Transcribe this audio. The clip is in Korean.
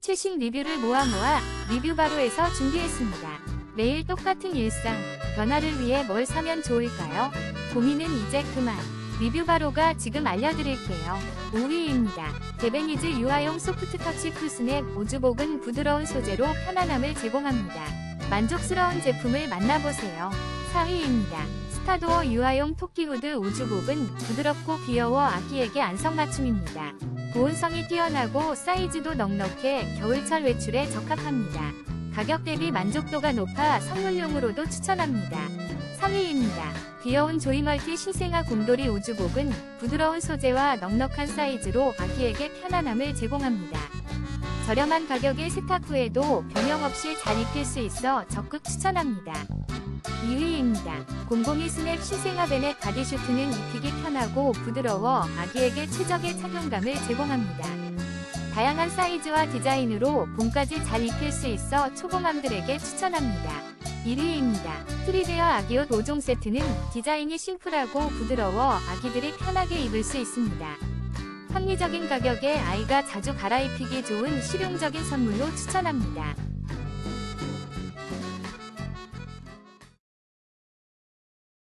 최신 리뷰를 모아 모아 리뷰바로에서 준비했습니다. 매일 똑같은 일상, 변화를 위해 뭘 사면 좋을까요? 고민은 이제 그만. 리뷰바로가 지금 알려드릴게요. 5위입니다. 데베니즈 유아용 소프트 터치 풀스냅 우주복은 부드러운 소재로 편안함을 제공합니다. 만족스러운 제품을 만나보세요. 4위입니다. 스타도어 유아용 토끼후드 우주복은 부드럽고 귀여워 아기에게 안성맞춤입니다. 보온성이 뛰어나고 사이즈도 넉넉해 겨울철 외출에 적합합니다. 가격 대비 만족도가 높아 선물용으로도 추천합니다. 3위입니다. 귀여운 조이멀티 신생아 곰돌이 우주복은 부드러운 소재와 넉넉한 사이즈로 아기에게 편안함을 제공합니다. 저렴한 가격에 세탁 후에도 변형 없이 잘 입힐 수 있어 적극 추천합니다. 2위입니다. 곰곰이 스냅 신생아 베넷 바디슈트는 입히기 편하고 부드러워 아기에게 최적의 착용감을 제공합니다. 다양한 사이즈와 디자인으로 봄까지 잘 입힐 수 있어 초보맘들에게 추천합니다. 1위입니다. 트리베어 아기옷 5종 세트는 디자인이 심플하고 부드러워 아기들이 편하게 입을 수 있습니다. 합리적인 가격에 아이가 자주 갈아입히기 좋은 실용적인 선물로 추천합니다.